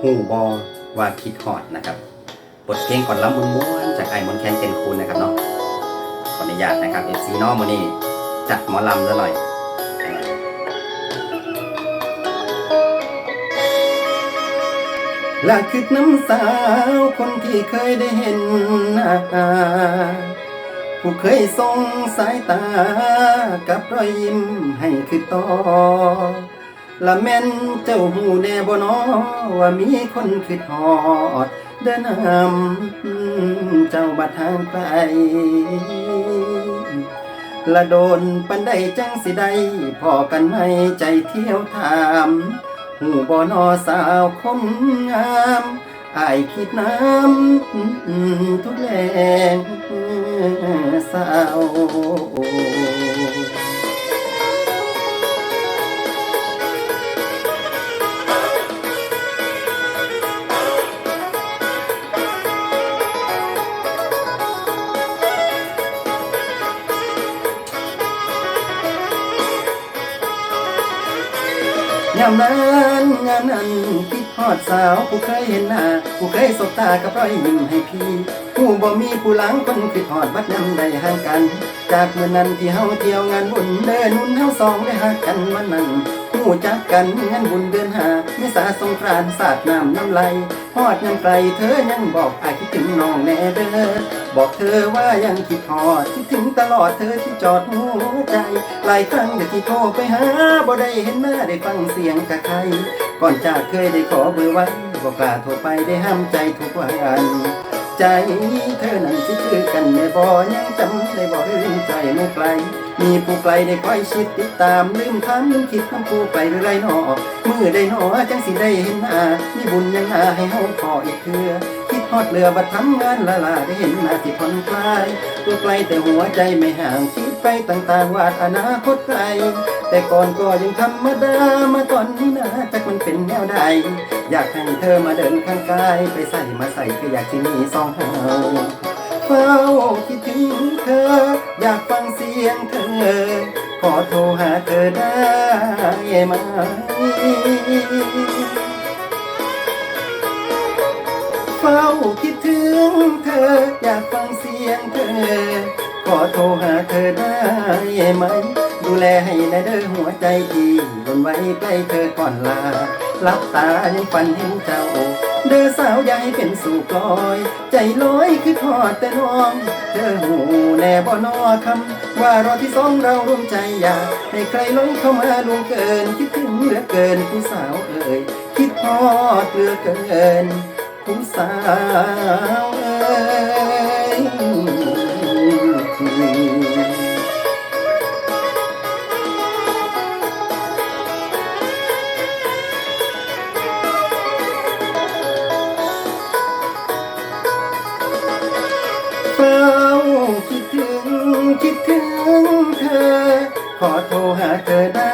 หูบอว่าคิดฮอดนะครับ บทเพลงก่อนล้ำบุญม้วนจากไอ้มนแคนเจนคูณนะครับเนาะขออนุญาตนะครับเอซีนอมานี่จัดหมอลำซะหน่อยละคือน้ำสาวคนที่เคยได้เห็นหน้า ผู้เคยส่งสายตากับรอยยิ้มให้คือต่อละแม่นเจ้าหูแน่บ่นอว่ามีคนคือทอด เดินนำเจ้าบัดทางไกละโดนปันใดจังสิได้พอกันไหมใจเที่ยวถามหูบ่นอสาวคนงามอายคิดน้ำทุกแรง สาวยา ฮอดสาวผู้เคยเห็นหน้าผู้เคยสบตากับรอยยิ้มให้พี่ผู้บ่มีผู้หลังคนคิดฮอดบัดยำใดห่างกัน จากเมื่อนั้นที่เฮาเที่ยวงานบุญเดินหุ่นเฮาสองได้หักกันวันนั้นหูจักกันงานบุญเดือนหาเมษาสงกรานสาดน้ำน้ำไหลฮอดยังไกลเธอยังบอกอายคิดถึงน้องแน่เด้อบอกเธอว่ายังคิดฮอดคิดถึงตลอดเธอที่จอดหัวใจหลายครั้งเดี๋ยวที่โทรไปหาบ่ได้เห็นหน้าได้ฟังเสียงกับใคร ก่อนจากเคยได้ขอเบอร์ไว้บอกกล้าโทรไปได้ห้ามใจทุกวันใจเธอนั้นสิคือกันแม่บอยังจำได้บ่ลืมใจไม่ไกล มีผู้ไกลได้คอยชิดติดตามลืมทำลืมคิดน้ำผู้ไกลหรือไรหนอมือได้หนอจังสิได้เห็นหน้ามีบุญยังหาให้เฮาขออีกเพื่อ คิดฮอดเรือบัดทำงานละลาได้เห็นหน้าที่ผ่อนคลายตัวไกลแต่หัวใจไม่ห่างคิดไปต่างๆวาดอนาคตไกล แต่ก่อนก็ยังธรรมดามาตอนนี้นะจักมันเป็นแนวใด อยากให้เธอมาเดินข้างกายไปใส่มาใส่คือยากที่มีสองเฮาเฝ้าคิดถึงเธอ อยากฟังเสียงเธอ ขอโทรหาเธอได้ไหม ฝ้าคิดถึงเธอ อยากฟังเสียงเธอขอโทรหาเธอได้ไหม ดูแลให้ในเด้อหัวใจที่บนไว้ใกล้เธอก่อนลาลับตายังฝันเห็นเจ้า เด้อสาวใหญ่เป็นสู่กลอย ใจลอยคือทอดแต่น้อง เธอหูแน่บ่นอคำว่ารอที่สองเราร่วมใจอยากให้ใครลอยเข้ามาลวงเกิน คิดถึงเหลือเกินผู้สาวเอ่ยคิดทอดเหลือเกิน ผู้สาวเอ่ยเฝ้าคิดถึงคิดถึงเธอ ขอโทรหาเธอได้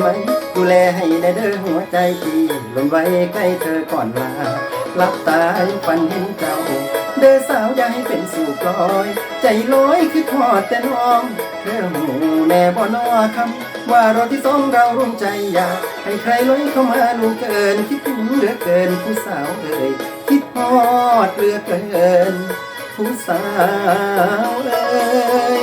ไหม ดูแลให้ในเด้อหัวใจที่หล่นไว้ใกล้เธอก่อนลา ลับตายังฝันเห็นเจ้าเด้อสาวอย่าให้เป็นสู่กลอย ใจลอยคือทอดแต่น้องเธอหูแน่บ่นอคำว่ารอที่สองเราร่วมใจอยากให้ใครลอยเข้ามาล่วงเกิน คิดถึงเหลือเกินผู้สาวเอ่ยคิดทอดเหลือเกิน ผู้สาวเอ่ย